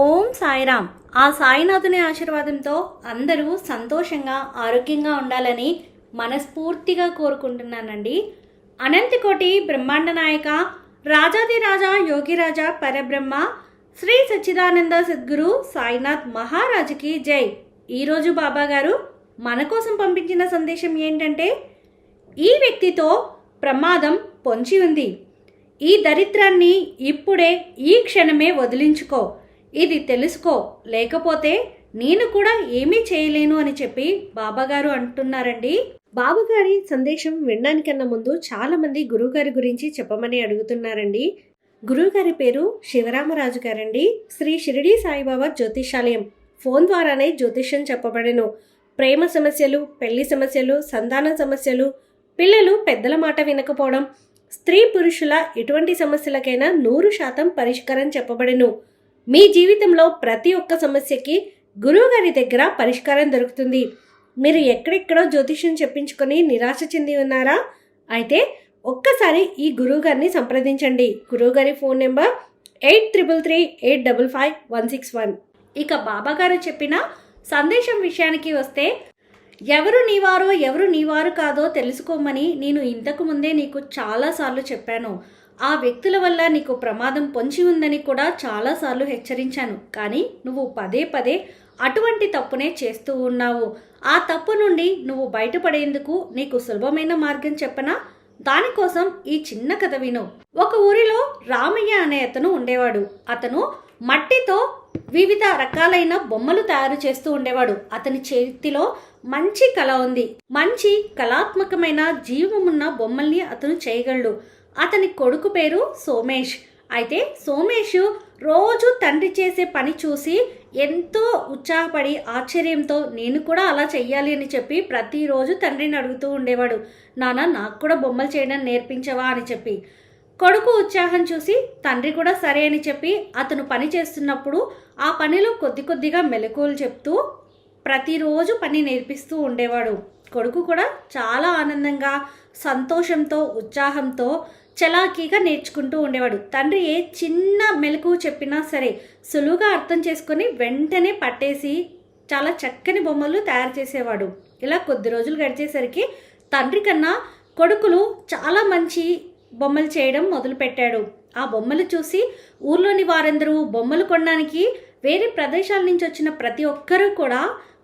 ఓం సాయిరామ్. ఆ సాయినాథుని ఆశీర్వాదంతో అందరూ సంతోషంగా ఆరోగ్యంగా ఉండాలని మనస్ఫూర్తిగా కోరుకుంటున్నానండి. అనంతకోటి బ్రహ్మాండ నాయక రాజాదిరాజా యోగిరాజా పరబ్రహ్మ శ్రీ సచ్చిదానంద సద్గురు సాయినాథ్ మహారాజుకి జై. ఈరోజు బాబా గారు మన కోసం పంపించిన సందేశం ఏంటంటే ఈ వ్యక్తితో ప్రమాదం పొంచి ఉంది. ఈ దరిద్రాన్ని ఇప్పుడే ఈ క్షణమే వదిలించుకో. ఇది తెలుసుకో లేకపోతే నేను కూడా ఏమీ చేయలేను అని చెప్పి బాబాగారు అంటున్నారండి. బాబుగారి సందేశం వినడానికన్నా ముందు చాలా మంది గురువుగారి గురించి చెప్పమని అడుగుతున్నారండి. గురువుగారి పేరు శివరామరాజు గారండి. శ్రీ షిరిడి సాయిబాబా జ్యోతిషాలయం. ఫోన్ ద్వారానే జ్యోతిష్యం చెప్పబడెను. ప్రేమ సమస్యలు పెళ్ళి సమస్యలు సంతాన సమస్యలు పిల్లలు పెద్దల మాట వినకపోవడం స్త్రీ పురుషుల ఎటువంటి సమస్యలకైనా నూరు శాతం పరిష్కారం చెప్పబడెను. మీ జీవితంలో ప్రతి ఒక్క సమస్యకి గురువుగారి దగ్గర పరిష్కారం దొరుకుతుంది. మీరు ఎక్కడెక్కడో జ్యోతిష్యం చెప్పించుకొని నిరాశ చెంది ఉన్నారా? అయితే ఒక్కసారి ఈ గురువుగారిని సంప్రదించండి. గురువుగారి phone number eight triple three eight double five one six one. ఇక బాబాగారు చెప్పిన సందేశం విషయానికి వస్తే ఎవరు నీవారో ఎవరు నీవారు కాదో తెలుసుకోమని నేను ఇంతకు ముందే నీకు చాలాసార్లు చెప్పాను. ఆ వ్యక్తుల వల్ల నీకు ప్రమాదం పొంచి ఉందని కూడా చాలాసార్లు హెచ్చరించాను. కానీ నువ్వు పదే పదే అటువంటి తప్పునే చేస్తూ ఉన్నావు. ఆ తప్పు నుండి నువ్వు బయటపడేందుకు నీకు సులభమైన మార్గం చెప్పనా? దానికోసం ఈ చిన్న కథ విను. ఒక ఊరిలో రామయ్య అనే అతను ఉండేవాడు. అతను మట్టితో వివిధ రకాలైన బొమ్మలు తయారు చేస్తూ ఉండేవాడు. అతని చేతిలో మంచి కళ ఉంది. మంచి కళాత్మకమైన జీవమున్న బొమ్మల్ని అతను చేయగలడు. అతని కొడుకు పేరు సోమేష్. అయితే సోమేష్ రోజు తండ్రి చేసే పని చూసి ఎంతో ఉత్సాహపడి ఆశ్చర్యంతో నేను కూడా అలా చెయ్యాలి అని చెప్పి ప్రతిరోజు తండ్రిని అడుగుతూ ఉండేవాడు. నాన్న నాకు కూడా బొమ్మలు చేయడం నేర్పించవా అని చెప్పి. కొడుకు ఉత్సాహం చూసి తండ్రి కూడా సరే అని చెప్పి అతను పని చేస్తున్నప్పుడు ఆ పనిలో కొద్ది కొద్దిగా మెలకువలు చెప్తూ ప్రతిరోజు పని నేర్పిస్తూ ఉండేవాడు. కొడుకు కూడా చాలా ఆనందంగా సంతోషంతో ఉత్సాహంతో చలాకీగా నేర్చుకుంటూ ఉండేవాడు. తండ్రి ఏ చిన్న మెలకు చెప్పినా సరే సులువుగా అర్థం చేసుకొని వెంటనే పట్టేసి చాలా చక్కని బొమ్మలు తయారు చేసేవాడు. ఇలా కొద్ది రోజులు గడిచేసరికి తండ్రి కన్నా కొడుకులు చాలా మంచి బొమ్మలు చేయడం మొదలుపెట్టాడు. ఆ బొమ్మలు చూసి ఊర్లోని వారందరూ బొమ్మలు కొనడానికి వేరే ప్రదేశాల నుంచి వచ్చిన ప్రతి ఒక్కరూ కూడా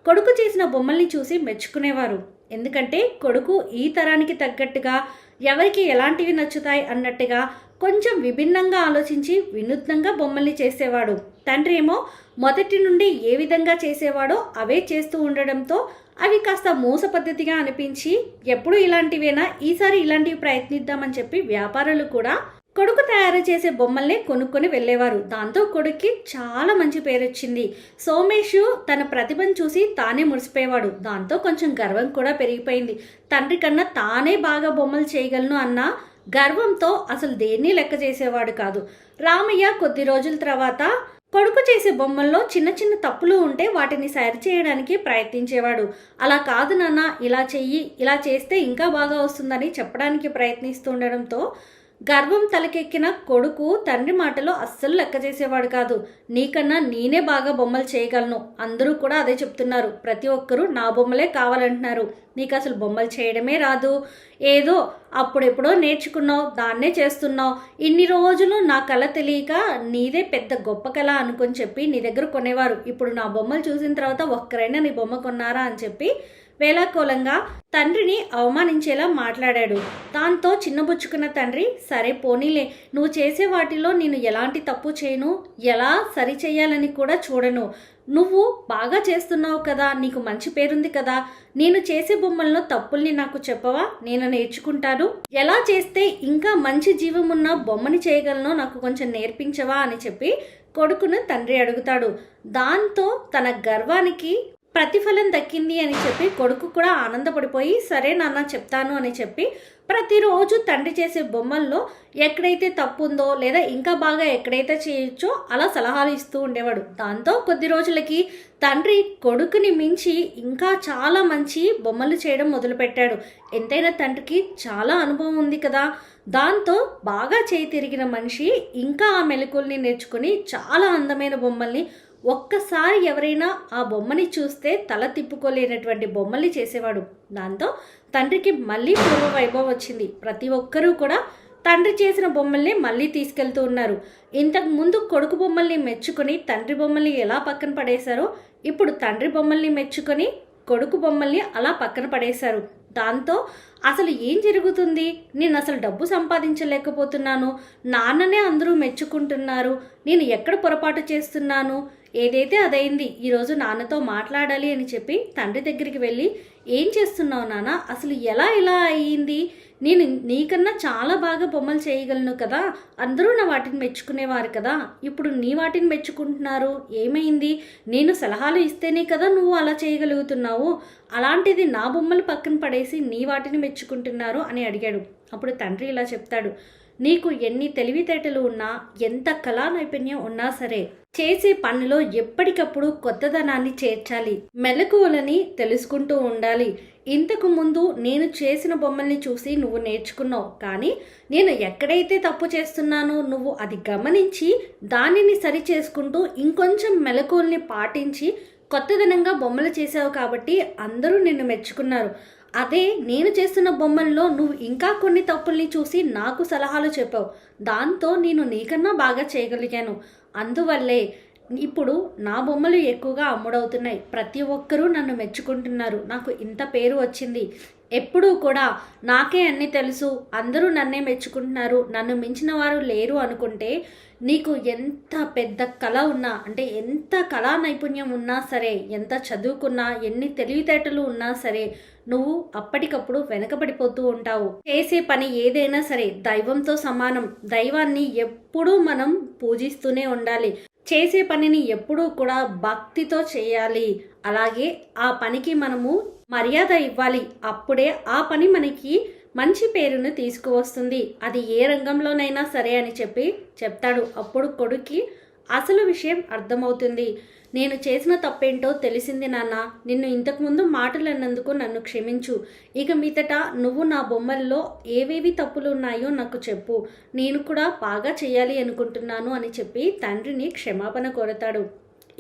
కొడుకు చేసిన బొమ్మల్ని చూసి మెచ్చుకునేవారు. ఎందుకంటే కొడుకు ఈ తరానికి తగ్గట్టుగా ఎవరికి ఎలాంటివి నచ్చుతాయి అన్నట్టుగా కొంచెం విభిన్నంగా ఆలోచించి వినూత్నంగా బొమ్మల్ని చేసేవాడు. తండ్రి ఏమో మొదటి నుండి ఏ విధంగా చేసేవాడో అవే చేస్తూ ఉండడంతో అవి కాస్త మోస పద్ధతిగా అనిపించి ఎప్పుడు ఇలాంటివేనా? ఈసారి ఇలాంటివి ప్రయత్నిద్దామని చెప్పి వ్యాపారులు కూడా కొడుకు తయారు చేసే బొమ్మల్ని కొనుక్కొని వెళ్ళేవారు. దాంతో కొడుక్కి చాలా మంచి పేరు వచ్చింది సోమేష్ తన ప్రతిభను చూసి తానే మురిసిపోయేవాడు. దాంతో కొంచెం గర్వం కూడా పెరిగిపోయింది. తండ్రి కన్నా తానే బాగా బొమ్మలు చేయగలను అన్న గర్వంతో అసలు దేన్ని లెక్క చేసేవాడు కాదు. రామయ్య కొద్ది రోజుల తర్వాత కొడుకు చేసే బొమ్మల్లో చిన్న చిన్న తప్పులు ఉంటే వాటిని సరి చేయడానికి ప్రయత్నించేవాడు. అలా కాదు నాన్న ఇలా చెయ్యి ఇలా చేస్తే ఇంకా బాగా వస్తుందని చెప్పడానికి ప్రయత్నిస్తుండడంతో గర్వం తలకెక్కిన కొడుకు తండ్రి మాటలో అస్సలు లెక్క చేసేవాడు కాదు. నీకన్నా నేనే బాగా బొమ్మలు చేయగలను. అందరూ కూడా అదే చెప్తున్నారు. ప్రతి ఒక్కరూ నా బొమ్మలే కావాలంటున్నారు. నీకు అసలు బొమ్మలు చేయడమే రాదు. ఏదో అప్పుడెప్పుడో నేర్చుకున్నావు దాన్నే చేస్తున్నావు. ఇన్ని రోజులు నా కళ తెలియక నీదే పెద్ద గొప్ప కళ అనుకుని చెప్పి నీ దగ్గర కొనేవారు. ఇప్పుడు నా బొమ్మలు చూసిన తర్వాత ఒక్కరైనా నీ బొమ్మ కొన్నారా అని చెప్పి వేలాకోలంగా తండ్రిని అవమానించేలా మాట్లాడాడు. దాంతో చిన్నబుచ్చుకున్న తండ్రి సరే పోనీలే నువ్వు చేసే వాటిలో నేను ఎలాంటి తప్పు చేయను? ఎలా సరి చేయాలని కూడా చూడను. నువ్వు బాగా చేస్తున్నావు కదా నీకు మంచి పేరుంది కదా. నేను చేసే బొమ్మల్లో తప్పుల్ని నాకు చెప్పవా? నేను నేర్చుకుంటాను. ఎలా చేస్తే ఇంకా మంచి జీవం ఉన్న బొమ్మని చేయగలనో నాకు కొంచెం నేర్పించవా? అని చెప్పి కొడుకును తండ్రి అడుగుతాడు. దాంతో తన గర్వానికి ప్రతిఫలం దక్కింది అని చెప్పి కొడుకు కూడా ఆనందపడిపోయి సరే నాన్న చెప్తాను అని చెప్పి ప్రతిరోజు తండ్రి చేసే బొమ్మల్లో ఎక్కడైతే తప్పు ఉందో లేదా ఇంకా బాగా ఎక్కడైతే చేయొచ్చో అలా సలహాలు ఇస్తూ ఉండేవాడు. దాంతో కొద్ది రోజులకి తండ్రి కొడుకుని మించి ఇంకా చాలా మంచి బొమ్మలు చేయడం మొదలుపెట్టాడు. ఎంతైనా తండ్రికి చాలా అనుభవం ఉంది కదా. దాంతో బాగా చేయి తిరిగిన మనిషి ఇంకా ఆ మెలకుల్ని నేర్చుకుని చాలా అందమైన బొమ్మల్ని ఒక్కసారి ఎవరైనా ఆ బొమ్మని చూస్తే తల తిప్పుకోలేనటువంటి బొమ్మల్ని చేసేవాడు. దాంతో తండ్రికి మళ్ళీ పూర్వ వైభవం వచ్చింది. ప్రతి ఒక్కరూ కూడా తండ్రి చేసిన బొమ్మల్ని మళ్ళీ తీసుకెళ్తూ ఉన్నారు. ఇంతకు ముందు కొడుకు బొమ్మల్ని మెచ్చుకొని తండ్రి బొమ్మల్ని ఎలా పక్కన పడేశారో ఇప్పుడు తండ్రి బొమ్మల్ని మెచ్చుకొని కొడుకు బొమ్మల్ని అలా పక్కన పడేశారు. దాంతో అసలు ఏం జరుగుతుంది? నేను అసలు డబ్బు సంపాదించలేకపోతున్నాను. నాన్ననే అందరూ మెచ్చుకుంటున్నారు. నేను ఎక్కడ పొరపాటు చేస్తున్నాను? ఏదైతే అదైంది ఈరోజు నాన్నతో మాట్లాడాలి అని చెప్పి తండ్రి దగ్గరికి వెళ్ళి ఏం చేస్తున్నావు నాన్న? అసలు ఎలా ఇలా అయ్యింది? నేను నీకన్నా చాలా బాగా బొమ్మలు చేయగలను కదా? అందరూ నా వాటిని మెచ్చుకునేవారు కదా? ఇప్పుడు నీ వాటిని మెచ్చుకుంటున్నారు. ఏమైంది? నేను సలహాలు ఇస్తేనే కదా నువ్వు అలా చేయగలుగుతున్నావు. అలాంటిది నా బొమ్మలు పక్కన పడేసి నీ వాటిని మెచ్చుకుంటున్నారు అని అడిగాడు. అప్పుడు తండ్రి ఇలా చెప్తాడు. నీకు ఎన్ని తెలివితేటలు ఉన్నా ఎంత కళా నైపుణ్యం ఉన్నా సరే చేసే పనిలో ఎప్పటికప్పుడు కొత్తదనాన్ని చేర్చాలి. మెలకువలని తెలుసుకుంటూ ఉండాలి. ఇంతకు ముందు నేను చేసిన బొమ్మల్ని చూసి నువ్వు నేర్చుకున్నావు. కానీ నేను ఎక్కడైతే తప్పు చేస్తున్నానో నువ్వు అది గమనించి దానిని సరి చేసుకుంటూ ఇంకొంచెం మెలకువల్ని పాటించి కొత్తదనంగా బొమ్మలు చేసావు కాబట్టి అందరూ నిన్ను మెచ్చుకున్నారు. అదే నేను చేస్తున్న బొమ్మల్లో నువ్వు ఇంకా కొన్ని తప్పుల్ని చూసి నాకు సలహాలు చెప్పావు. దాంతో నేను నీకన్నా బాగా చేయగలిగాను. అందువల్లే ఇప్పుడు నా బొమ్మలు ఎక్కువగా అమ్ముడవుతున్నాయి. ప్రతి ఒక్కరూ నన్ను మెచ్చుకుంటున్నారు. నాకు ఇంత పేరు వచ్చింది. ఎప్పుడూ కూడా నాకే అన్నీ తెలుసు. అందరూ నన్నే మెచ్చుకుంటున్నారు. నన్ను మించిన వారు లేరు అనుకుంటే నీకు ఎంత పెద్ద కళ ఉన్నా అంటే ఎంత కళా నైపుణ్యం ఉన్నా సరే ఎంత చదువుకున్నా ఎన్ని తెలివితేటలు ఉన్నా సరే నువ్వు అప్పటికప్పుడు వెనకబడిపోతూ ఉంటావు. చేసే పని ఏదైనా సరే దైవంతో సమానం. దైవాన్ని ఎప్పుడూ మనం పూజిస్తూనే ఉండాలి. చేసే పనిని ఎప్పుడూ కూడా భక్తితో చేయాలి. అలాగే ఆ పనికి మనము మర్యాద ఇవ్వాలి. అప్పుడే ఆ పని మనకి మంచి పేరును తీసుకువస్తుంది. అది ఏ రంగంలోనైనా సరే అని చెప్పి చెప్తాడు. అప్పుడు కొడుక్కి అసలు విషయం అర్థమవుతుంది. నేను చేసిన తప్పేంటో తెలిసింది నాన్న. నిన్ను ఇంతకుముందు మాటలు అన్నందుకు నన్ను క్షమించు. ఇక మీదట నువ్వు నా బొమ్మల్లో ఏవేవి తప్పులు ఉన్నాయో నాకు చెప్పు. నేను కూడా బాగా చేయాలి అనుకుంటున్నాను అని చెప్పి తండ్రిని క్షమాపణ కోరతాడు.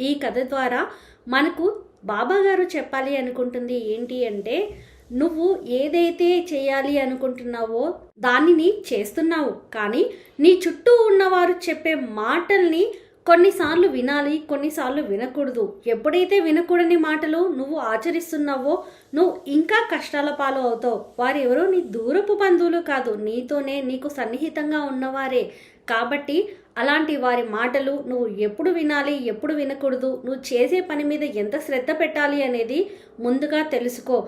ఈ కథ ద్వారా మనకు బాబాగారు చెప్పాలి అనుకుంటుంది ఏంటి అంటే నువ్వు ఏదైతే చేయాలి అనుకుంటున్నావో దానిని చేస్తున్నావు. కానీ నీ చుట్టూ ఉన్నవారు చెప్పే మాటల్ని కొన్నిసార్లు వినాలి కొన్నిసార్లు వినకూడదు. ఎప్పుడైతే వినకూడని మాటలు నువ్వు ఆచరిస్తున్నావో నువ్వు ఇంకా కష్టాల పాలు అవుతావు. వారు ఎవరో నీ దూరపు బంధువులు కాదు. నీతోనే నీకు సన్నిహితంగా ఉన్నవారే. కాబట్టి అలాంటి వారి మాటలు నువ్వు ఎప్పుడు వినాలి ఎప్పుడు వినకూడదు. నువ్వు చేసే పని మీద ఎంత శ్రద్ధ పెట్టాలి అనేది ముందుగా తెలుసుకో.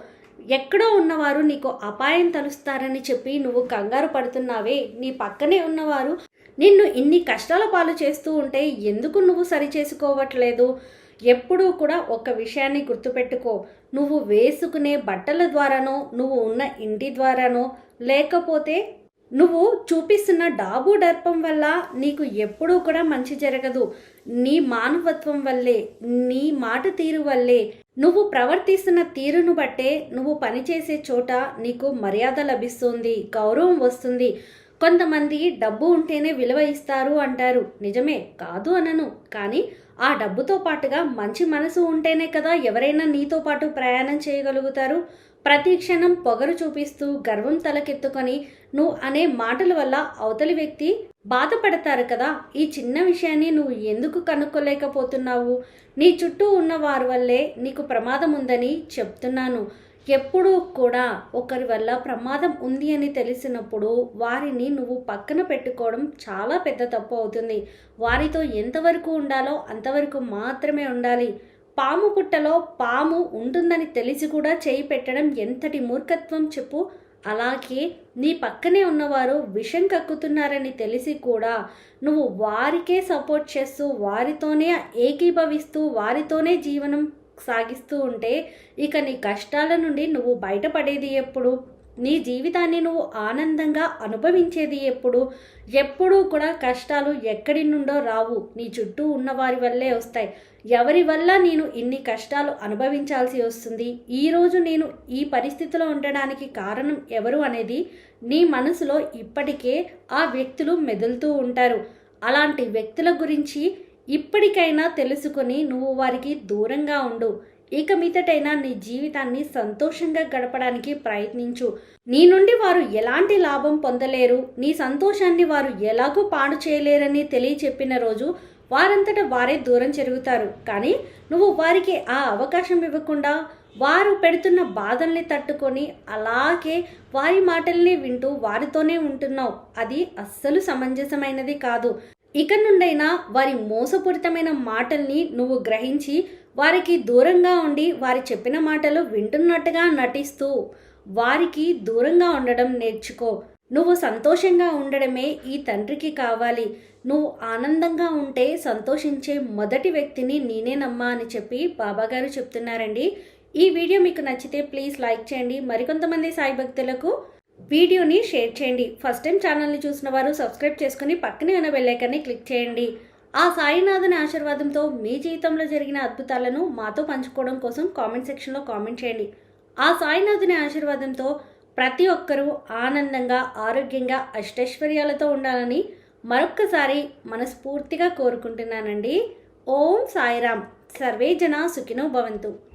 ఎక్కడో ఉన్నవారు నీకు అపాయం తలుస్తారని చెప్పి నువ్వు కంగారు పడుతున్నావే. నీ పక్కనే ఉన్నవారు నిన్ను ఇన్ని కష్టాల పాలు చేస్తూ ఉంటే ఎందుకు నువ్వు సరి చేసుకోవట్లేదు ఎప్పుడూ కూడా ఒక విషయాన్ని గుర్తుపెట్టుకో. నువ్వు వేసుకునే బట్టల ద్వారానో నువ్వు ఉన్న ఇంటి ద్వారానో లేకపోతే నువ్వు చూపిస్తున్న డాబు దర్పం వల్ల నీకు ఎప్పుడూ కూడా మంచి జరగదు. నీ మానవత్వం వల్లే నీ మాట తీరు వల్లే నువ్వు ప్రవర్తిస్తున్న తీరును బట్టే నువ్వు పనిచేసే చోట నీకు మర్యాద లభిస్తుంది గౌరవం వస్తుంది. కొంతమంది డబ్బు ఉంటేనే విలువ ఇస్తారు అంటారు. నిజమే కాదు అనను. కానీ ఆ డబ్బుతో పాటుగా మంచి మనసు ఉంటేనే కదా ఎవరైనా నీతో పాటు ప్రయాణం చేయగలుగుతారు. ప్రతి క్షణం పొగరు చూపిస్తూ గర్వం తలకెత్తుకొని నువ్వు అనే మాటల వల్ల అవతలి వ్యక్తి బాధపడతారు కదా. ఈ చిన్న విషయాన్ని నువ్వు ఎందుకు కనుక్కోలేకపోతున్నావు? నీ చుట్టూ ఉన్న వారి వల్లే నీకు ప్రమాదం ఉందని చెప్తున్నాను. ఎప్పుడూ కూడా ఒకరి వల్ల ప్రమాదం ఉంది అని తెలిసినప్పుడు వారిని నువ్వు పక్కన పెట్టుకోవడం చాలా పెద్ద తప్పు అవుతుంది. వారితో ఎంతవరకు ఉండాలో అంతవరకు మాత్రమే ఉండాలి. పాము పుట్టలో పాము ఉంటుందని తెలిసి కూడా చేయి పెట్టడం ఎంతటి మూర్ఖత్వం చెప్పు. అలాగే నీ పక్కనే ఉన్నవారు విషం కక్కుతున్నారని తెలిసి కూడా నువ్వు వారికే సపోర్ట్ చేస్తూ వారితోనే ఏకీభవిస్తూ వారితోనే జీవనం సాగిస్తూ ఉంటే ఇక నీ కష్టాల నుండి నువ్వు బయటపడేది ఎప్పుడు? నీ జీవితాన్ని నువ్వు ఆనందంగా అనుభవించేది ఎప్పుడు? ఎప్పుడూ కూడా కష్టాలు ఎక్కడి నుండో రావు. నీ చుట్టూ ఉన్న వారి వల్లే వస్తాయి. ఎవరి వల్ల నేను ఇన్ని కష్టాలు అనుభవించాల్సి వస్తుంది? ఈరోజు నేను ఈ పరిస్థితిలో ఉండడానికి కారణం ఎవరు అనేది నీ మనసులో ఇప్పటికే ఆ వ్యక్తులు మెదులుతూ ఉంటారు. అలాంటి వ్యక్తుల గురించి ఇప్పటికైనా తెలుసుకొని నువ్వు వారికి దూరంగా ఉండు. ఇక మీదటైనా నీ జీవితాన్ని సంతోషంగా గడపడానికి ప్రయత్నించు. నీ నుండి వారు ఎలాంటి లాభం పొందలేరు. నీ సంతోషాన్ని వారు ఎలాగూ పాడు చేయలేరని తెలియచెప్పిన రోజు వారంతట వారే దూరం జరుగుతారు కానీ నువ్వు వారికి ఆ అవకాశం ఇవ్వకుండా వారు పెడుతున్న బాధల్ని తట్టుకొని అలాగే వారి మాటల్ని వింటూ వారితోనే ఉంటున్నావు. అది అస్సలు సమంజసమైనది కాదు. ఇక నుండైనా వారి మోసపూరితమైన మాటల్ని నువ్వు గ్రహించి వారికి దూరంగా ఉండి వారి చెప్పిన మాటలు వింటున్నట్టుగా నటిస్తూ వారికి దూరంగా ఉండడం నేర్చుకో. నువ్వు సంతోషంగా ఉండడమే ఈ తండ్రికి కావాలి. నువ్వు ఆనందంగా ఉంటే సంతోషించే మొదటి వ్యక్తిని నేనేనమ్మా అని చెప్పి బాబాగారు చెప్తున్నారండి. ఈ వీడియో మీకు నచ్చితే ప్లీజ్ లైక్ చేయండి. మరికొంతమంది సాయి భక్తులకు వీడియోని షేర్ చేయండి. ఫస్ట్ టైం ఛానల్ని చూసిన వారు సబ్స్క్రైబ్ చేసుకుని పక్కనే ఉన్న బెల్లైకాన్ని క్లిక్ చేయండి. ఆ సాయినాథుని ఆశీర్వాదంతో మీ జీవితంలో జరిగిన అద్భుతాలను మాతో పంచుకోవడం కోసం కామెంట్ సెక్షన్లో కామెంట్ చేయండి. ఆ సాయినాథుని ఆశీర్వాదంతో ప్రతి ఒక్కరూ ఆనందంగా ఆరోగ్యంగా అష్టైశ్వర్యాలతో ఉండాలని మరొక్కసారి మనస్ఫూర్తిగా కోరుకుంటున్నానండి. ఓం సాయిరామ్. సర్వే జన సుఖినో భవంతు.